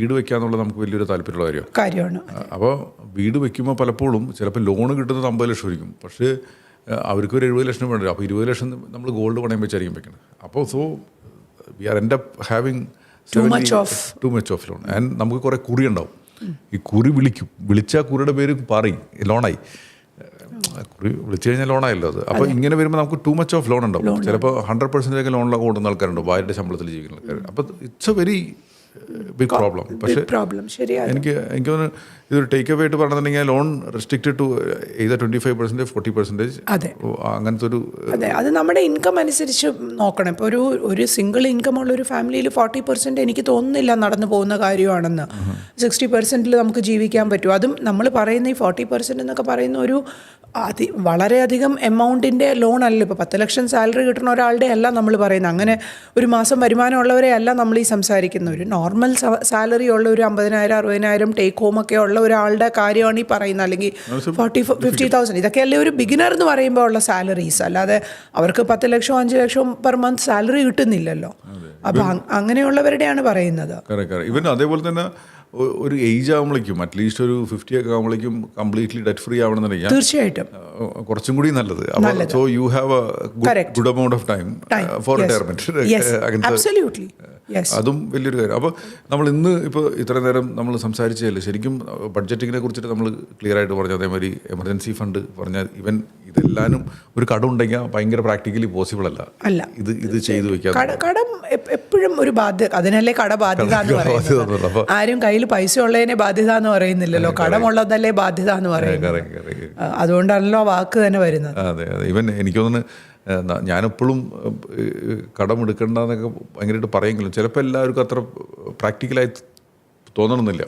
വീട് വെക്കാന്നുള്ളത് നമുക്ക് വലിയൊരു താല്പര്യമുള്ള കാര്യമാണ്. കാര്യമാണ്. അപ്പോൾ വീട് വെക്കുമ്പോൾ പലപ്പോഴും ചിലപ്പോൾ ലോൺ കിട്ടുന്നത് അമ്പത് ലക്ഷം ആയിരിക്കും. പക്ഷേ അവർക്ക് ഒരു എഴുപത് ലക്ഷം വേണ്ട? അപ്പോൾ ഇരുപത് ലക്ഷം നമ്മൾ ഗോൾഡ് പണയം വെച്ചായിരിക്കും വെക്കുന്നത് അപ്പോൾ സോ വി ആർ എന്റെ having too much of too much of loan and നമുക്ക് കുറേ കുറി ഉണ്ടാവും. ഈ കുറി വിളിക്കും. വിളിച്ചാൽ കുറിയുടെ പേര് പറയും. ലോണായി. കുറി വിളിച്ചു കഴിഞ്ഞാൽ ലോണായല്ലോ അത്. അപ്പോൾ ഇങ്ങനെ വരുമ്പോൾ നമുക്ക് ടു മച്ച് ഓഫ് ലോൺ ഉണ്ടാവും. ചിലപ്പോൾ ഹൺഡ്രഡ് പെർസെന്റേജ് ലോണിലൊക്കെ കൂടുന്ന ആൾക്കാരുണ്ട്. ഭാര്യയുടെ ശമ്പളത്തിൽ ജീവിക്കുന്ന ആൾക്കാർ അപ്പോൾ it's a very big problem പക്ഷേ പ്രോബ്ലം ശരിയാണ് എനിക്ക് എനിക്ക് തോന്നുന്നു ഇതൊരു ടേക്ക് അവേ ആയിട്ട് പറഞ്ഞിട്ടുണ്ടെങ്കിൽ ലോൺ റെസ്ട്രിക്റ്റഡ് ടു ഏത് twenty five percentage forty percentage അതെ. അങ്ങനത്തെ ഒരു അതെ അത് നമ്മുടെ ഇൻകം അനുസരിച്ച് നോക്കണം. ഇപ്പോൾ ഒരു ഒരു സിംഗിൾ ഇൻകം ഉള്ള ഒരു ഫാമിലിയിൽ ഫോർട്ടി പെർസെന്റ് എനിക്ക് തോന്നുന്നില്ല നടന്നു പോകുന്ന കാര്യമാണെന്ന്. സിക്സ്റ്റി പെർസെന്റിൽ നമുക്ക് ജീവിക്കാൻ പറ്റും. അതും നമ്മൾ പറയുന്ന ഈ ഫോർട്ടി പെർസെന്റ് എന്നൊക്കെ പറയുന്ന ഒരു അതി വളരെയധികം എമൗണ്ടിന്റെ ലോൺ അല്ല. ഇപ്പോൾ പത്ത് ലക്ഷം സാലറി കിട്ടുന്ന ഒരാളുടെ അല്ല നമ്മൾ പറയുന്നത്. അങ്ങനെ ഒരു മാസം വരുമാനമുള്ളവരെ അല്ല നമ്മൾ ഈ സംസാരിക്കുന്ന ഒരു നോർമൽ സാലറി ഉള്ള ഒരു അമ്പതിനായിരം അറുപതിനായിരം ടേക്ക് ഹോം ഒക്കെ ഉള്ള ഒരാളുടെ കാര്യമാണ് ഈ പറയുന്നത്. അല്ലെങ്കിൽ ഫോർട്ടി ഫിഫ്റ്റി തൗസൻഡ് ഇതൊക്കെ ഇതൊക്കെയല്ലേ ഒരു ബിഗിനർ എന്ന് പറയുമ്പോൾ ഉള്ള സാലറീസ് അല്ലാതെ അവർക്ക് പത്ത് ലക്ഷം അഞ്ച് ലക്ഷം പെർ മന്ത് സാലറി കിട്ടുന്നില്ലല്ലോ. അപ്പോൾ അങ്ങനെയുള്ളവരുടെയാണ് പറയുന്നത്. ഇവൻ അതേപോലെ തന്നെ ഒരു ഏജ് ആകുമ്പോഴേക്കും അറ്റ്ലീസ്റ്റ് ഒരു ഫിഫ്റ്റി ഒക്കെ ആകുമ്പോഴേക്കും കംപ്ലീറ്റ്ലി ഡെറ്റ് ഫ്രീ ആവണമെന്നുണ്ടെങ്കിൽ തീർച്ചയായിട്ടും. കുറച്ചും കൂടി നല്ലത്. So you have a. Good amount of time for retirement അതും വലിയൊരു കാര്യം. അപ്പോൾ നമ്മൾ ഇന്ന് ഇപ്പോൾ ഇത്ര നേരം നമ്മൾ സംസാരിച്ചതല്ലേ? ശരിക്കും ബഡ്ജറ്റിങ്ങിനെ കുറിച്ചിട്ട് നമ്മൾ ക്ലിയർ ആയിട്ട് പറഞ്ഞു അതേമാതിരി എമർജൻസി ഫണ്ട് പറഞ്ഞാൽ ഇവൻ ഇതെല്ലാനും ഒരു കടം ഉണ്ടെങ്കിൽ ഭയങ്കര പ്രാക്ടിക്കലി പോസിബിൾ അല്ല. അല്ല. ഇത് ഇത് ചെയ്തു വെക്കാം കടം എപ്പോഴും ഒരു ബാധ്യത അതിനല്ലേ എന്ന് ബാധ്യത എന്ന് പറയുന്നത്. ആരും കയ്യിൽ പൈസ ഉള്ളതിനെ ബാധ്യത എന്ന് പറയുന്നില്ലല്ലോ. കടമുള്ളതല്ലേ ബാധ്യത എന്ന് പറയുന്നത്. അതുകൊണ്ടാണല്ലോ വാക്ക് തന്നെ വരുന്നത്. അതെ അതെ. ഇവൻ എനിക്ക് തോന്നുന്നു ഞാനെപ്പോഴും കടം കടമെടുക്കണ്ടെന്നൊക്കെ ഭയങ്കരമായിട്ട് പറയുമെങ്കിലും ചിലപ്പോൾ എല്ലാവർക്കും അത്ര പ്രാക്ടിക്കലായി തോന്നണമെന്നില്ല.